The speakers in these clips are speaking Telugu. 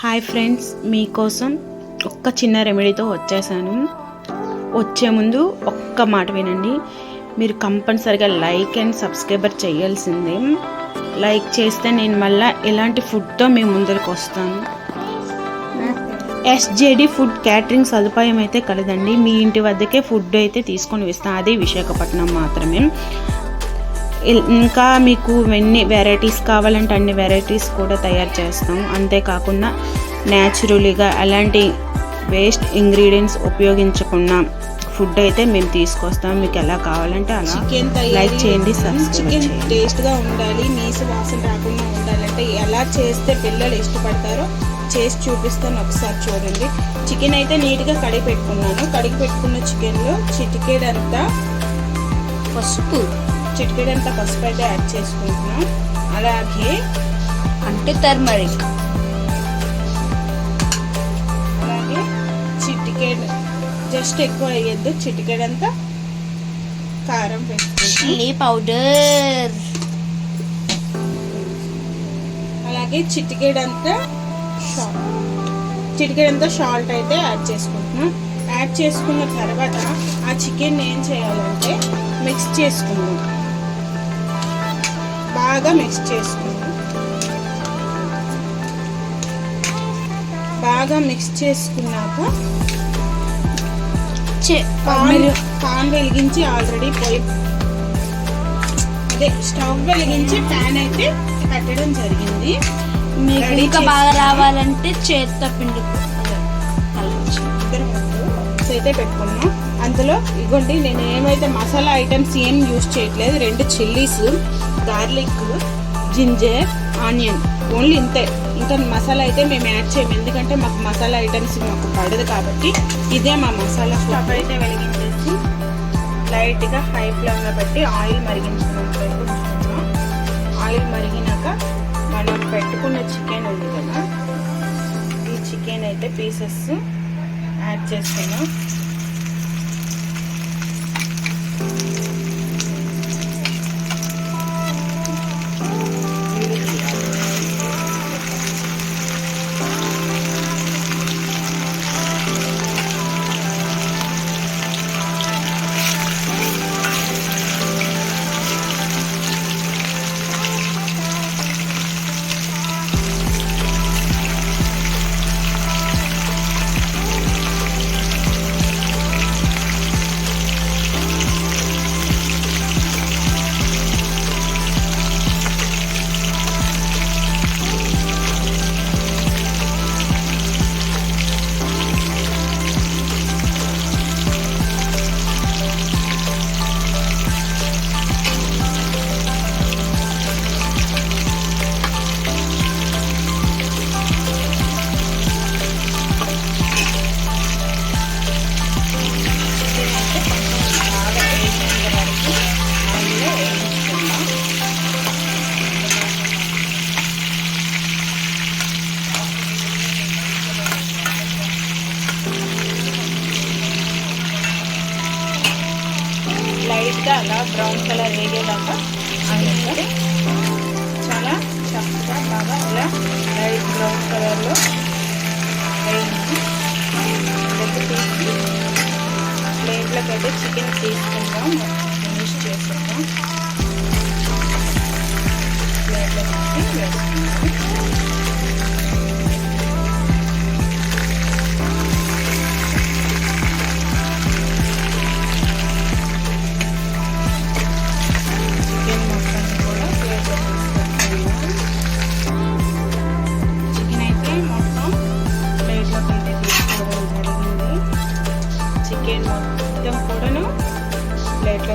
హాయ్ ఫ్రెండ్స్ మీకోసం ఒక్క చిన్న రెమెడీతో వచ్చేసాను. వచ్చే ముందు ఒక్క మాట వినండి. మీరు కంపల్సరిగా లైక్ అండ్ సబ్స్క్రైబర్ చేయాల్సిందే. లైక్ చేస్తే నేను మళ్ళీ ఎలాంటి ఫుడ్తో మీ ముందరకు వస్తాను. ఎస్జేడి ఫుడ్ క్యాటరింగ్ సదుపాయం అయితే కలదండి. మీ ఇంటి వద్దకే ఫుడ్ అయితే తీసుకొని వస్తాం. అదే విశాఖపట్నం మాత్రమే. ఇంకా మీకు ఎన్ని వెరైటీస్ కావాలంటే అన్ని వెరైటీస్ కూడా తయారు చేస్తాం. అంతేకాకుండా న్యాచురల్గా అలాంటి వేస్ట్ ఇంగ్రీడియంట్స్ ఉపయోగించకుండా ఫుడ్ అయితే మేము తీసుకొస్తాం. మీకు ఎలా కావాలంటే అలా చికెన్ లైక్ చేయండి చికెన్ చేయండి. టేస్ట్గా ఉండాలి. నీసు వాసన రాకుండా ఉండాలంటే ఎలా చేస్తే పిల్లలు ఇష్టపడతారో చేసి చూపిస్తాను. ఒకసారి చూడండి. చికెన్ అయితే నీట్గా కడిగి పెట్టుకున్నాను. కడిగి పెట్టుకున్న చికెన్లో చిటికేడంతా పసుపు చిటికేడంతా పసుపు అయితే యాడ్ చేసుకుంటున్నాం. అలాగే అంటే టర్మరిక్ అలాగే చిటికేడ్ జస్ట్ ఎక్కువ వేయద్దు చిటికేడంతా కారం చిల్లీ పౌడర్. అలాగే చిటికెడంతా చిటికెడంతా సాల్ట్ అయితే యాడ్ చేసుకుంటున్నాం. యాడ్ చేసుకున్న తర్వాత ఆ చికెన్ ఏం చేయాలంటే మిక్స్ చేసుకుందాం. బాగా మిక్స్ చేసుకుందాం బాగా మిక్స్ చేసుకున్నాక పాన్ వెలిగించి ఆల్రెడీ పొయ్యి అదే స్టవ్ వెలిగించి ప్యాన్ అయితే పెట్టడం జరిగింది. మీకు ఇంకా బాగా రావాలంటే చేత్తో పిండి అయితే పెట్టుకున్నాం. అందులో ఇగోండి నేను ఏమైతే మసాలా ఐటమ్స్ ఏం యూజ్ చేయట్లేదు రెండు chillies garlic ginger onion. Only ఇంతే. ఇంకా మసాలా అయితే మేము యాడ్ చేయము. ఎందుకంటే మాకు మసాలా ఐటమ్స్ మాకు పడదు కాబట్టి ఇదే మా మసాలా స్టవ్ అయితే వెలిగించేసి లైట్గా హై ఫ్లేమ్లో పెట్టి ఆయిల్ మరిగించుకున్నాం ఆయిల్ మరిగినాక మనం పెట్టుకున్న చికెన్ ఉంది కదా ఈ చికెన్ అయితే పీసెస్ యాడ్ చేస్తున్నాం. లైట్గా అలా బ్రౌన్ కలర్ వేగేదాకా అనేది చాలా చక్కగా బాగా ఇలా లైట్ బ్రౌన్ కలర్లో వేయించి దగ్గర తీసి ప్లేట్లోకి అయితే చికెన్ తీసుకుందాం.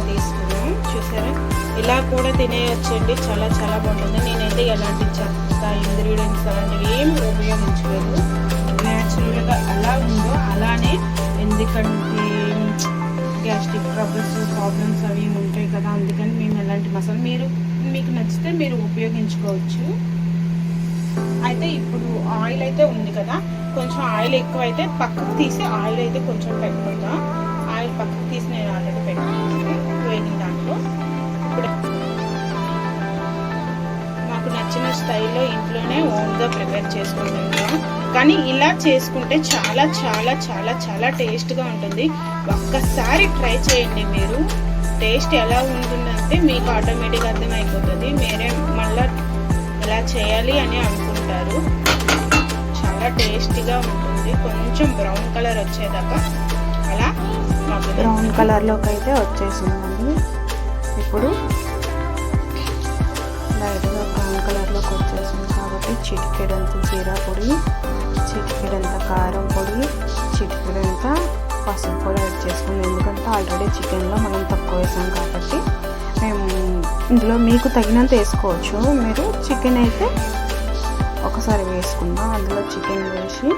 తీసుకున్నాం చూసారా? ఇలా కూడా తినేయచ్చండి. చాలా చాలా బాగుంటుంది. నేనైతే ఎలాంటి చెత్త ఇంగ్రీడియంట్స్ అలాంటివి ఏమి ఉపయోగించలేదు. న్యాచురల్గా ఎలా ఉందో అలానే ఎందుకంటే గ్యాస్ట్రిక్ ప్రాబ్లమ్స్ ప్రాబ్లమ్స్ అవి ఉంటాయి కదా అందుకని మేము ఎలాంటి మసాలా మీరు మీకు నచ్చితే మీరు ఉపయోగించుకోవచ్చు. అయితే ఇప్పుడు ఆయిల్ అయితే ఉంది కదా కొంచెం ఆయిల్ ఎక్కువ అయితే పక్కకు తీసి ఆయిల్ అయితే కొంచెం పెట్టుకుందాం ఆయిల్ పక్కకు తీసిన నాకు చేసుకుంటున్నాను కానీ ఇలా చేసుకుంటే చాలా చాలా చాలా చాలా టేస్ట్గా ఉంటుంది. ఒక్కసారి ట్రై చేయండి మీరు. టేస్ట్ ఎలా ఉంటుందంటే మీకు ఆటోమేటిక్గా అర్థమైపోతుంది. మీరే మళ్ళీ ఎలా చేయాలి అని అనుకుంటారు. చాలా టేస్టీగా ఉంటుంది. కొంచెం బ్రౌన్ కలర్ వచ్చేదాకా అలా బ్రౌన్ కలర్లోకి అయితే వచ్చేసిందండి. ఇప్పుడు లైట్గా బ్రౌన్ కలర్లోకి వచ్చేసింది. కాబట్టి చిటికెడంత జీరా పొడి చిటికెడంత కారం పొడి చిటికెడంత పసుపు పొడి యాడ్ చేసుకున్నాం. ఎందుకంటే ఆల్రెడీ చికెన్లో మనం తక్కువ వేసాం కాబట్టి మేము ఇందులో మీకు తగినంత వేసుకోవచ్చు. మీరు చికెన్ అయితే ఒకసారి వేసుకుందాం. అందులో చికెన్ వేసి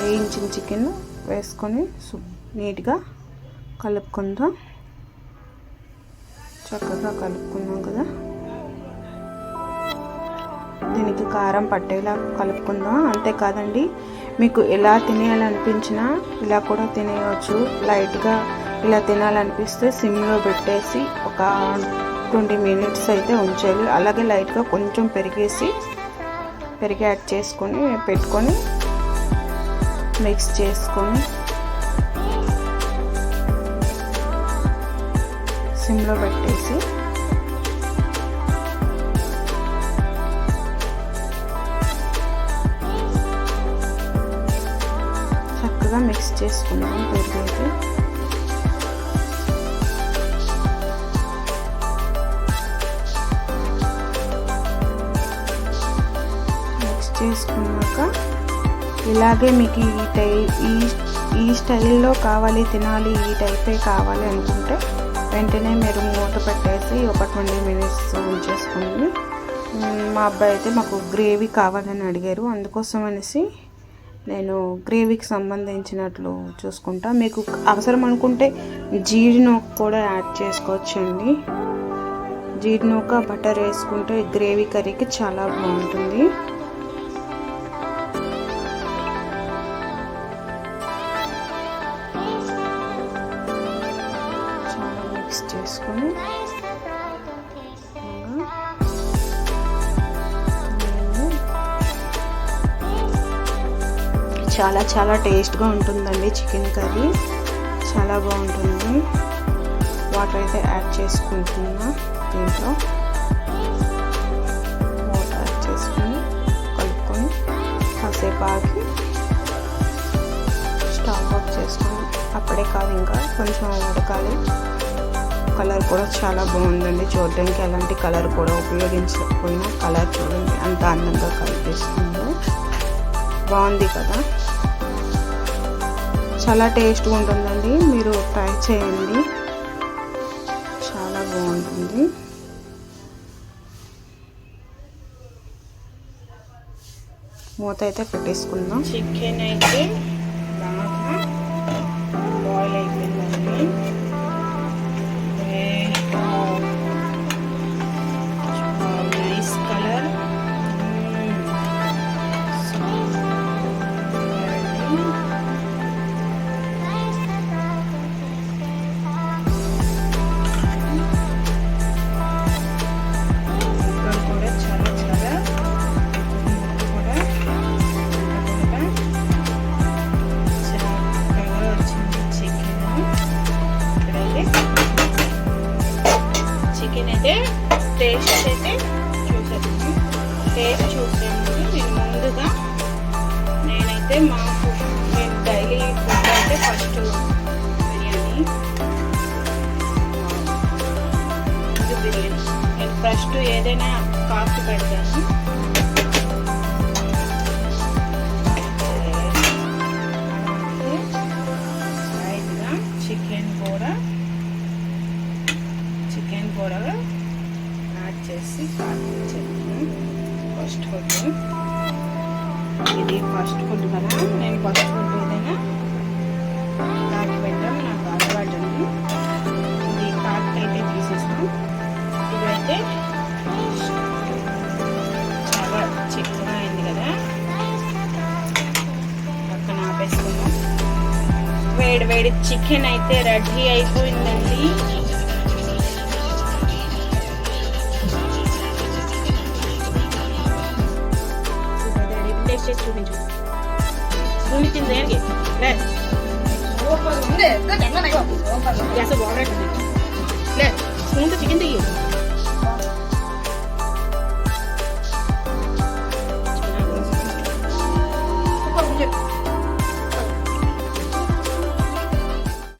వేయించిన చికెన్ వేసుకొని నీట్గా కలుపుకుందాం. చక్కగా కలుపుకున్నాం దీనికి కారం పట్టేలా కలుపుకుందాం. అంతేకాదండి మీకు ఎలా తినేయాలనిపించినా ఇలా కూడా తినేయవచ్చు లైట్గా ఇలా తినాలనిపిస్తే సిమ్లో పెట్టేసి ఒక ట్వంటీ మినిట్స్ అయితే ఉంచాలి. అలాగే లైట్గా కొంచెం పెరిగేసి పెరిగి యాడ్ చేసుకొని పెట్టుకొని మిక్స్ చేసుకొని సిమ్లో పెట్టేసి మిక్స్ చేసుకుందాం పెరుగైతే మిక్స్ చేసుకున్నాక ఇలాగే మీకు ఈ టై ఈ ఈ స్టైల్లో కావాలి తినాలి ఈ టైపే కావాలి అనుకుంటే వెంటనే మీరు మూత పెట్టేసి ఒక ట్వంటీ మినిట్స్ ఉంచేసుకోండి మా అబ్బాయి అయితే మాకు గ్రేవీ కావాలని అడిగారు. అందుకోసం అనేసి నేను గ్రేవీకి సంబంధించినట్లు చూసుకుంటా. మీకు అవసరం అనుకుంటే జీడి కూడా యాడ్ చేసుకోవచ్చండి. జీడి బటర్ వేసుకుంటే గ్రేవీ కర్రీకి చాలా బాగుంటుంది. చాలా చాలా టేస్ట్గా ఉంటుందండి చికెన్ కర్రీ. చాలా బాగుంటుంది. వాటర్ అయితే యాడ్ చేసుకుంటున్నా దీంట్లో. వాటర్ యాడ్ చేసుకొని కలుపుకొని కాసేపు ఆగి స్టవ్ ఆఫ్ చేసుకుని అప్పుడే కాదు ఇంకా కొంచెం ఉడకాలి. కలర్ కూడా చాలా బాగుందండి. చూడడానికి ఎలాంటి కలర్ కూడా ఉపయోగించకపోయినా కలర్ చూడండి. అంత అందంగా కనిపిస్తుంది. బాగుంది కదా? చాలా టేస్ట్గా ఉంటుందండి. మీరు ట్రై చేయండి. చాలా బాగుంటుంది. మూత అయితే పెట్టేసుకుందాం. చికెన్ అయితే ఫస్ట్ బిర్యానీ ఇది బిర్యానీ నేను ఫస్ట్ ఏదైనా కాస్ట్ పెడతాను చికెన్ కూడా చికెన్ కూడా యాడ్ చేసి కాల్పించాను ఫస్ట్ ఫుడ్ ఇది ఫస్ట్ ఫుడ్ కదా నేను ఫస్ట్ ఫుడ్ ఏదైనా కాకి పెట్టడం నాకు అలవాటు ఉంది ఇది కాకి అయితే తీసేస్తాం. ఇదైతే చాలా చిక్కగా అయింది కదా. పక్కన ఆపేసుకున్నాం వేడి వేడి చికెన్ అయితే రెడీ అయిపోయిందండి. చూపించు. భూమి కింద లేదు 근데 그 장난 아니야. 야서 뭐 하래 네. 공도 지금 되기. 오빠 근데